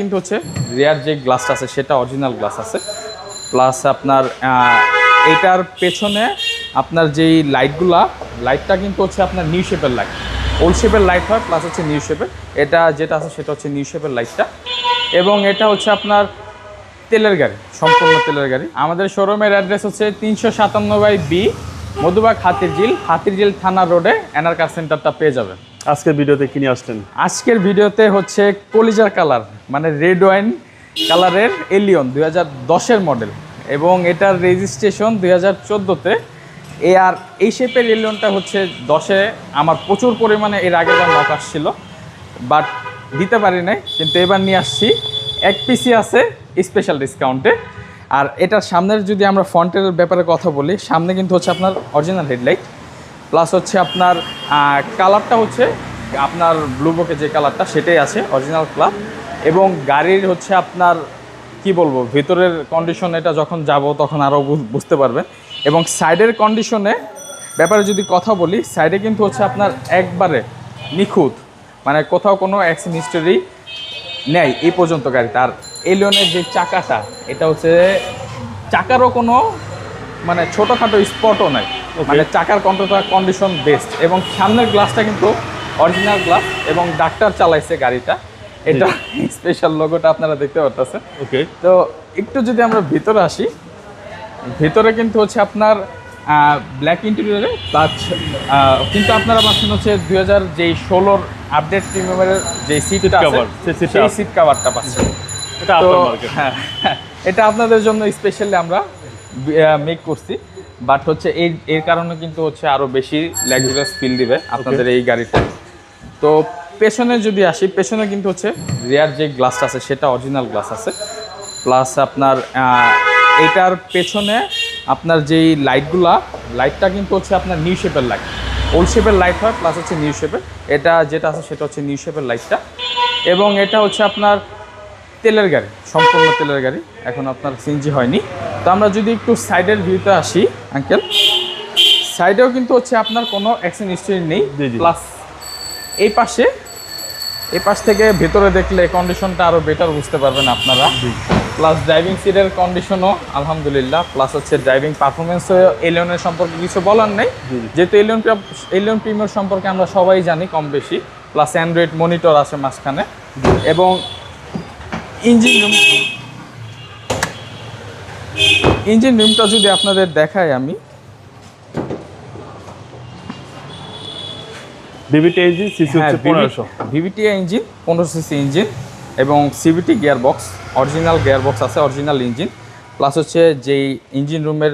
কিন্তু হচ্ছে রেয়ার যে গ্লাসটা আছে, সেটা অরিজিনাল গ্লাস আছে। প্লাস আপনার এটার পেছনে আপনার যেই লাইটগুলা লাইটটা কিন্তু হচ্ছে আপনার নিউ শেপের লাইট ওল্ড শেপের লাইট হয় প্লাস হচ্ছে নিউ শেপের এটা যেটা আছে, সেটা হচ্ছে নিউ শেপের লাইটটা এবং এটা হচ্ছে আপনার তেলের গাড়ি, সম্পূর্ণ তেলের গাড়ি। আমাদের শোরুমের অ্যাড্রেস হচ্ছে তিনশো সাতান্ন বাই বি, মধুবাগ হাতিরঝিল। হাতিরঝিল থানা রোডে এনআর কার সেন্টারটা পেয়ে যাবেন। আজকের ভিডিওতে কিনে আসলেন আজকের ভিডিওতে হচ্ছে কলিজার কালার মানে রেড ওয়াইন কালারের এলিয়ন দুই হাজার দশের মডেল এবং এটার রেজিস্ট্রেশন দুই হাজার চোদ্দোতে। এ আর এই শেপের এলিয়নটা হচ্ছে দশে। আমার প্রচুর পরিমাণে এর আগে বার নক আসছিল বাট দিতে পারি নাই, কিন্তু এবার নিয়ে আসছি। এক পিসি আছে স্পেশাল ডিসকাউন্টে আর এটার সামনের যদি আমরা ফ্রন্টের ব্যাপারে কথা বলি, সামনে কিন্তু হচ্ছে আপনার অরিজিনাল হেডলাইট প্লাস হচ্ছে আপনার কালারটা হচ্ছে আপনার ব্লু বকে যে কালারটা সেটাই আছে অরিজিনাল কালার এবং গাড়ির হচ্ছে আপনার, কি বলব, ভিতরের কন্ডিশন এটা যখন যাব তখন আরও বুঝতে পারবেন। এবং সাইডের কন্ডিশনে ব্যাপারে যদি কথা বলি সাইডে কিন্তু হচ্ছে আপনার একবারে নিখুঁত। মানে কোথাও কোনো অ্যাক্সিডেন্ট হিস্টোরি নেই এই পর্যন্ত গাড়িতে আর এলিয়নের যে চাকাটা, এটা হচ্ছে চাকারও কোনো মানে ছোটোখাটো স্পটও নাই। মানে চাকার কন্ট্রোলটা কন্ডিশন বেস্ট এবং সামনের গ্লাসটা কিন্তু অরিজিনাল গ্লাস এবং ডাক্তার চালাইছে গাড়িটা। এটা স্পেশাল লোগোটা আপনারা দেখতে পারতেছেন। ওকে তো একটু যদি আমরা ভিতরে আসি ভিতরে কিন্তু হচ্ছে আপনার ব্ল্যাক ইন্টেরিয়রে প্লাস কিন্তু আপনারা পাচ্ছেন হচ্ছে দুই হাজার যেই ষোলোর আপডেট প্রিমিয়ামের যে সিটটা সেই। সিট কাভারটা পাচ্ছেন। এটা হ্যাঁ হ্যাঁ, এটা আপনাদের জন্য স্পেশালি আমরা মেক করছি। বাট হচ্ছে এই এর কারণে কিন্তু হচ্ছে আরও বেশি ল্যাগুরাস ফিল দিবে আপনাদের এই গাড়িটা। তো পেছনে যদি আসি পেছনে কিন্তু হচ্ছে রেয়ার যে গ্লাসটা আছে সেটা অরিজিনাল গ্লাস আছে। প্লাস আপনার এটার পেছনে আপনার যেই লাইটগুলা লাইটটা কিন্তু হচ্ছে আপনার নিউ শেপের লাইট ওল্ড শেপের লাইট হয় প্লাস হচ্ছে নিউ শেপের এটা যেটা আছে সেটা হচ্ছে নিউ শেপের লাইটটা এবং এটা হচ্ছে আপনার তেলের গাড়ি সম্পূর্ণ তেলের গাড়ি। এখন আপনার সিএনজি হয়নি। তো আমরা যদি একটু সাইডের ভিউতে আসি আঙ্কেল সাইডেও কিন্তু হচ্ছে আপনার কোনো অ্যাকশন হিস্ট্রি নেই। প্লাস এই পাশে এই পাশ থেকে ভেতরে দেখলে কন্ডিশনটা আরও বেটার বুঝতে পারবেন আপনারা। প্লাস ড্রাইভিং সিটের কন্ডিশনও আলহামদুলিল্লাহ প্লাস হচ্ছে ড্রাইভিং পারফরমেন্সও এলিয়নের সম্পর্কে কিছু বলার নেই। যেহেতু এলিয়ন এলিয়ন প্রিমিয়ার সম্পর্কে আমরা সবাই জানি কম বেশি প্লাস অ্যান্ড্রয়েড মনিটর আছে মাঝখানে। এবং ইঞ্জিন রুম ইঞ্জিন রুমটা যদি আপনাদের দেখাই আমি। বিবিটি ইঞ্জিন সিসি হচ্ছে পনেরোশো। ভিভিটি ইঞ্জিন পনেরোশো সিসি ইঞ্জিন এবং CVT gear box original gear box আছে অরিজিনাল ইঞ্জিন প্লাস হচ্ছে যেই ইঞ্জিন রুমের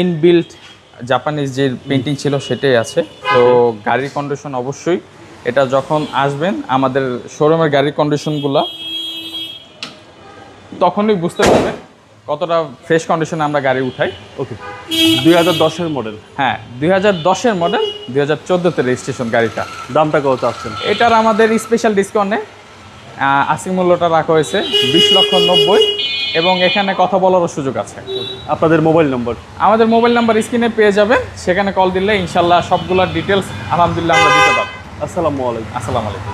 ইনবিল্ট জাপানিজ যে পেন্টিং ছিল সেটাই আছে। তো গাড়ির কন্ডিশন অবশ্যই। এটা যখন আসবেন আমাদের শোরুমের গাড়ির কন্ডিশনগুলো তখনই বুঝতে পারবেন। কতটা ফ্রেশ কন্ডিশনে আমরা গাড়ি উঠাই? ওকে দুই হাজার দশের মডেল হ্যাঁ দুই হাজার দশের মডেল দুই হাজার চোদ্দোতে রেজিস্ট্রেশন গাড়িটা। দামটা কত চাচ্ছেন? এটার আমাদের স্পেশাল ডিসকাউন্টে আশি মূল্যটা রাখা হয়েছে বিশ লক্ষ নব্বই এবং এখানে কথা বলারও সুযোগ আছে। আপনাদের মোবাইল নম্বর আমাদের মোবাইল নাম্বার স্ক্রিনে পেয়ে যাবেন সেখানে কল দিলে ইনশাল্লাহ সবগুলোর ডিটেলস আলহামদুলিল্লাহ আমরা দিতে পারব। আসসালামু আলাইকুম। আসসালামু আলাইকুম।